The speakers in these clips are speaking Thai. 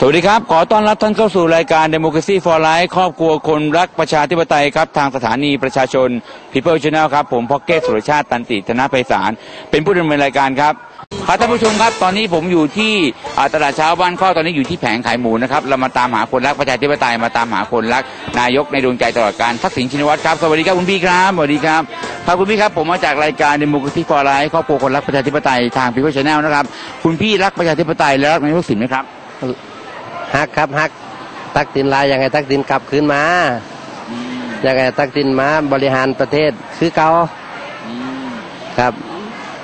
สวัสดีครับ ขอต้อนรับท่านเข้าสู่รายการ Democracy for Life ครอบครัวคนรักประชาธิปไตยครับ ทางสถานีประชาชน People Channel ครับ ผมพ็อกเก็ตสุรชาติตันติธนภัยสารเป็นผู้ดำเนินรายการครับครับท่านผู้ชมครับ ตอนนี้ผมอยู่ที่ตลาดเช้าบ้านข้อตอนนี้อยู่ที่แผงขายหมูนะครับ เรามาตามหาคนรักประชาธิปไตยมาตามหาคนรัก นายกในดวงใจตลอดการทักษิณชินวัตรครับ สวัสดีครับคุณพี่ครับสวัสดีครับครับคุณพี่ครับผมมาจากรายการ Democracy for Life ครอบครัวคนรักประชาธิปไตยทาง People Channel นะครับคุณพี่รักประชาธิปไตยและรักนายกทักษิณไหมครับ ฮักครับฮักตักตินลายยังไงตักตินกลับคืนมายังไงตักตินมาบริหารประเทศคือเก่าครับ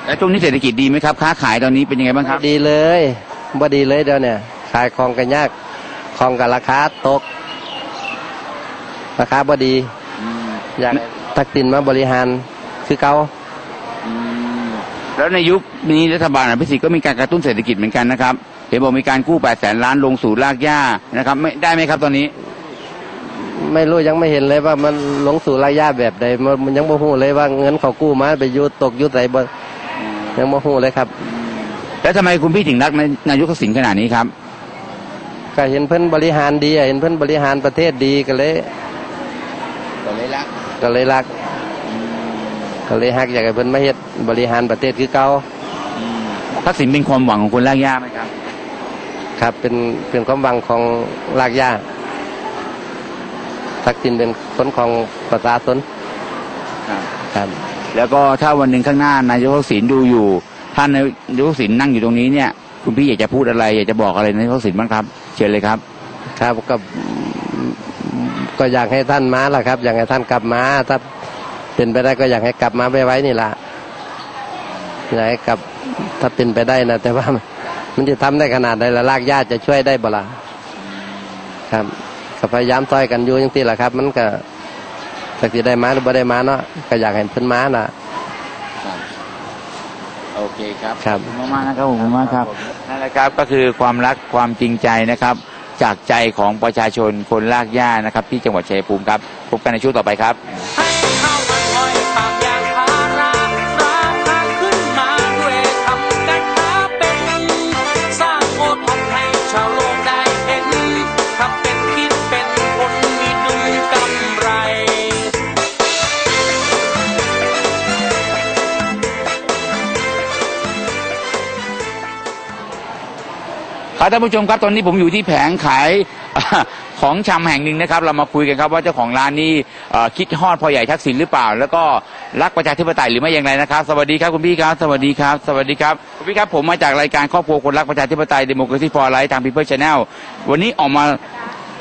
แล้วช่วงนี้เศรษฐกิจดีไหมครับ ค้าขายตอนนี้เป็นยังไงบ้างครับ ดีเลยบ่ดีเลยเดี๋ยวเนี่ย ขายของกันยากของกับราคาตก ราคาบ่ดีอยากตักตินมาบริหารคือเก่าแล้วในยุคนี้รัฐบาลอภิสิทธิ์ก็มีการกระตุ้นเศรษฐกิจเหมือนกันนะครับ เห็นบอกมีการกู้8แสนล้านลงสู่รากหญ้านะครับ ไม่ได้ไหมครับตอนนี้ ไม่รู้ยังไม่เห็นเลยว่ามันลงสู่ระยะแบบใดมันมันยังบ่ฮู้เลยว่าเงินเขากู้มาไปอยู่ตกอยู่ไสบ่ยังบ่ฮู้เลยครับ แล้วทำไมคุณพี่ถึงรักนายกทักษิณขนาดนี้ครับก็เห็นเพิ่นบริหารดีอะเห็นเพิ่นบริหารประเทศดีก็เลยก็เลยรักก็เลยรักก็เลยฮักอยากให้เพิ่นมาเฮ็ดบริหารประเทศคือเก่าทักษิณเป็นความหวังของคนรากหญ้าไหมครับ ครับ เป็นเป็นความหวังของรากหญ้าทักษิณเป็นคนของประชาชนครับ แล้วก็ถ้าวันหนึ่งข้างหน้านายกทักษิณดูอยู่ท่านนายกทักษิณนั่งอยู่ตรงนี้เนี่ย คุณพี่อยากจะพูดอะไร อยากจะบอกอะไรนายกทักษิณบ้างครับ เชิญเลยครับ ครับก็ก็อยากให้ท่านมาล่ะครับ อยากให้ท่านกลับมา ถ้าเป็นไปได้ก็อยากให้กลับมาไว้ๆนี่ล่ะอยากให้กลับถ้าเป็นไปได้นะแต่ว่า มันจะทำได้ขนาดใดละรากหญ้าจะช่วยได้บ่ล่ะครับก็พยายามต่อยกันอยู่อย่างที่ล่ะครับ มันก็สักทีได้มาหรือบ่ได้มาเนาะก็อยากให้เพิ่นมาน่ะโอเคครับครับขอบคุณมากๆนะครับขอบคุณมากครับนั่นแหละครับก็คือความรักความจริงใจนะครับ จากใจของประชาชนคนลากหญ้านะครับ ที่จังหวัดชัยภูมิครับพบกันในช่วงต่อไปครับ ท่านผู้ชมครับตอนนี้ผมอยู่ที่แผงขายของชำแห่งหนึ่งนะครับ เรามาคุยกันครับว่าเจ้าของร้านนี้คิดฮอดพ่อใหญ่ทักษิณหรือเปล่า แล้วก็รักประชาธิปไตยหรือไม่อย่างไรนะครับ สวัสดีครับคุณพี่ครับสวัสดีครับสวัสดีครับคุณพี่ครับผมมาจากรายการครอบครัวคนรักประชาธิปไตย Democracy for Life ทาง People Channel วันนี้ออกมา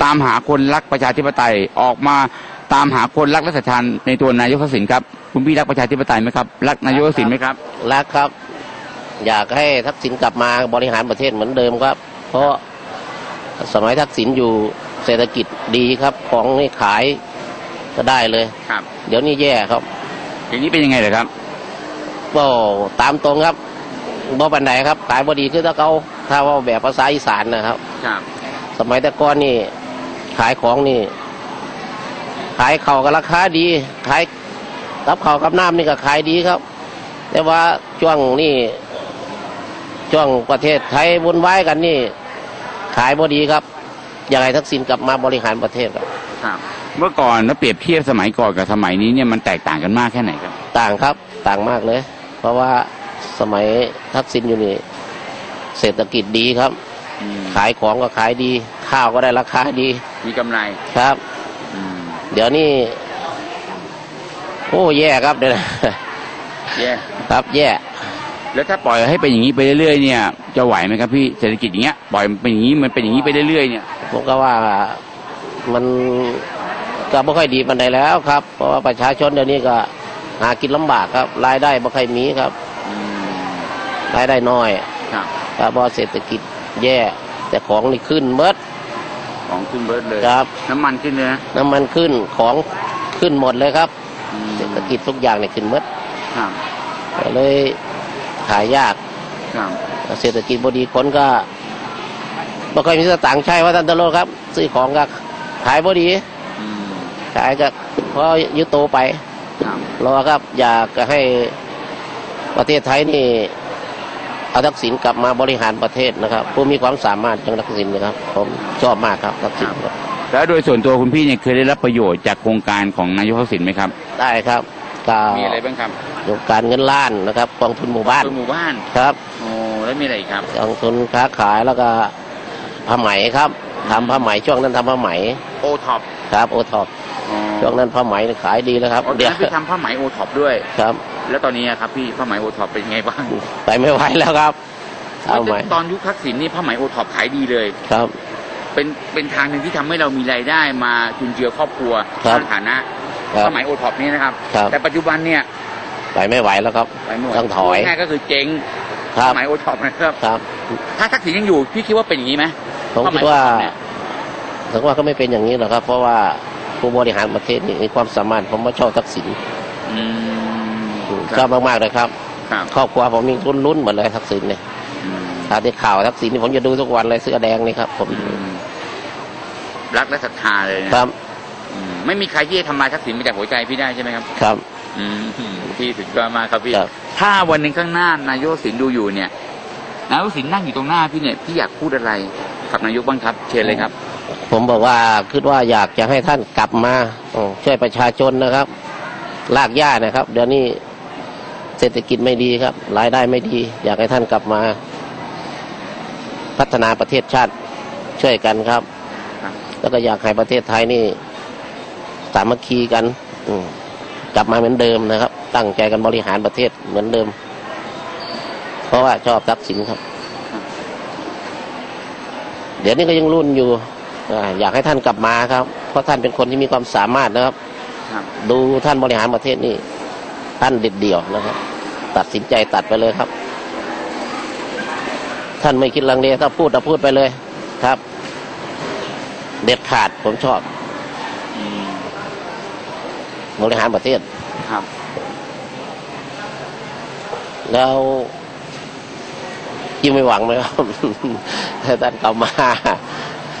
ตามหาคนรักประชาธิปไตยออกมาตามหาคนรักและศรัทธาในตัวนายกทักษิณครับคุณพี่รักประชาธิปไตยไหมครับรักนายกทักษิณไหมครับรักครับ อยากให้ทักษิณกลับมาบริหารประเทศเหมือนเดิมครับ เพราะสมัยทักษิณอยู่เศรษฐกิจดีครับของนี่ขายก็ได้เลย ครับ เดี๋ยวนี้แย่ครับอย่างนี้เป็นยังไงเหรอครับก็ตามตรงครับบ่ปันไดครับ ขายบดีคือถ้าเขาถ้าว่าแบบภาษาอีสานนะครับ ครับ สมัยแต่ก่อนนี่ ขายของนี่ ขายเข่าวกับราคาดีขายกับเข่าวกับน้ำนี่ก็ขายดีครับ แต่ว่าช่วงนี่ช่วงประเทศไทยวุ่นวายกันนี่ ขายบดีครับอยากให้ทักษิณกลับมาบริหารประเทศครับ ครับ เมื่อก่อนถ้าเปรียบเทียบสมัยก่อนกับสมัยนี้เนี่ยมันแตกต่างกันมากแค่ไหนครับ ต่างครับต่างมากเลย เพราะว่าสมัยทักษิณอยู่นี่เศรษฐกิจดีครับขายของก็ขายดี ข้าวก็ได้ราคาดีมีกำไรครับ อืมเดี๋ยวนี้โอ้แย่ครับเดี๋ยวนะ แย่ ครับแย่ แล้วถ้าปล่อยให้เป็นอย่างนี้ไปเรื่อยๆเนี่ยจะไหวไหมครับพี่เศรษฐกิจอย่างเงี้ยปล่อยมันเป็นอย่างนี้มันเป็นอย่างนี้ไปเรื่อยๆเนี่ยผมก็ว่ามันก็ไม่ค่อยดีปันใดแล้วครับ เพราะว่าประชาชนเดี๋ยวนี้ก็หากินลำบากครับ รายได้ไม่ค่อยมีครับรายได้น้อยครับครับเพราะเศรษฐกิจแย่ แต่ของนี่ขึ้นเมดของขึ้นเบิร์ดเลยครับ น้ำมันขึ้นเลยนะน้ำมันขึ้นของขึ้นหมดเลยครับอืมเศรษฐกิจทุกอย่างเนี่ยขึ้นเมดครับก็เลย ขายยากครับเศรษฐกิจบดีคนก็บ่ค่อยมีสตางค์ใช้ว่าท่านตะโลครับ ซื้อของก็ขายบดีอืมขายก็พอยุโตไปครับรอครับ อยากจะให้ประเทศไทยนี่เอาทักษิณกลับมาบริหารประเทศนะครับ ผู้มีความสามารถอย่างทักษิณนะครับ ผมชอบมากครับทักษิณครับแล้วโดยส่วนตัวคุณพี่เนี่ยเคยได้รับประโยชน์จากโครงการของนายกทักษิณไหมครับ ได้ครับ ก็มีอะไรบ้างครับโครงการเงินล้านนะครับกองทุนหมู่บ้านคือหมู่บ้านครับโอ้แล้วมีอะไรอีกครับกองทุนค้าขายแล้วก็ผ้าไหมครับทำผ้าไหมช่วงนั้นทำผ้าไหมโอท็อปครับโอท็อปช่วงนั้นผ้าไหมขายดีแล้วครับเดี๋เดี๋ยยววพี่ทำผ้าไหมโอท็อปด้วยครับ แล้วตอนนี้อะครับพี่ผ้าไหมโอท็อปเป็นไงบ้างไปไม่ไหวแล้วครับเอาไหมตอนยุคทักษิณนี่ผ้าไหมโอท็อปขายดีเลยครับ เป็นเป็นทางหนึ่งที่ทำให้เรามีรายได้มาจุนเจือครอบครัวครับสร้างฐานะ ครับผ้าไหมโอท็อปนี้นะครับ ครับ แต่ปัจจุบันเนี่ยไปไม่ไหวแล้วครับ ไปไม่ไหวต้องถอย ง่ายๆก็คือเจ๊งครัผ้าบไหมโอท็อปนะครับ ครับ ถ้าทักษิณยังอยู่พี่คิดว่าเป็นอย่างนี้ไหมผมผ้ไหคิดว่าโอท็อปเนี่ยผมว่าก็ไม่เป็นอย่างนี้หรอกครับ เพราะว่าผู้บริหารประเทศนี่มีความสามารถผมว่าชอบทักษิณอืมชอบมากๆเลยครับ ครับครอบครัวผมมีรุ่นรุ่นๆหมดเลยทักษิณเนี่ยอืมถ้าได้ข่าวทักษิณนี่ผมจะดูทุกวันเลยเสื้อแดงนี่ครับผมอืมรักและศรัทธาเลยนะครับอืม ไม่มีใครที่จะทำลายทักษิณไปจากหัวใจพี่ได้ใช่ไหมครับ ครับ อืมพี่สุดยอดมากครับพี่ ครับ ถ้าวันหนึ่งข้างหน้านายกสินดูอยู่เนี่ย นายกสินนั่งอยู่ตรงหน้าพี่เนี่ยพี่อยากพูดอะไรกับนายกบ้างครับ เชิญเลยครับ ผมบอกว่าคิดว่าอยากจะให้ท่านกลับมาอืมช่วยประชาชนนะครับลากย่านะครับ เดี๋ยวนี้เศรษฐกิจไม่ดีครับรายได้ไม่ดี อยากให้ท่านกลับมา พัฒนาประเทศชาติช่วยกันครับ ครับ แล้วก็อยากให้ประเทศไทยนี่ สามัคคีกันอืมกลับมาเหมือนเดิมนะครับ ตั้งใจกันบริหารประเทศเหมือนเดิม เพราะว่าชอบทักษิณครับ เดี๋ยวนี้ก็ยังรุ่นอยู่อ่าอยากให้ท่านกลับมาครับ เพราะท่านเป็นคนที่มีความสามารถนะครับครับ ดูท่านบริหารประเทศนี่ท่านเด็ดเดี่ยวนะครับ ตัดสินใจตัดไปเลยครับ ท่านไม่คิดลังเลถ้าพูดถ้าพูดไปเลยครับ เด็ดขาดผมชอบอืม บริหารประเทศครับ แล้วยิ่งไม่หวังไหมครับให้ท่านกลับมา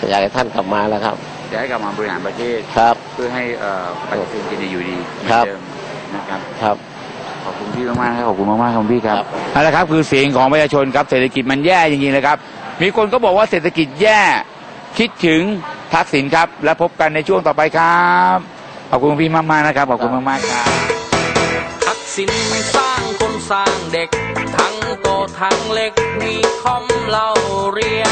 อยากให้ท่านกลับมาแล้วครับจะให้กลับมาบริหารประเทศครับ เพื่อให้เอ่อประชาชนกินดีอยู่ดีเหมือนครับเดิมนะครับครับขอบคุณพี่มากๆนะครับขอบคุณมากๆครับพี่ครับครับนั่นแหละครับ คือเสียงของประชาชนครับเศรษฐกิจมันแย่จริงๆเลยครับ มีคนก็บอกว่าเศรษฐกิจแย่คิดถึงทักษิณครับ และพบกันในช่วงต่อไปครับ ขอบคุณพี่มากๆนะครับ ขอบคุณมากๆครับทักษิณสร้างคนสร้างเด็ก ทั้งโตทั้งเล็กมีคอมเล่าเรียน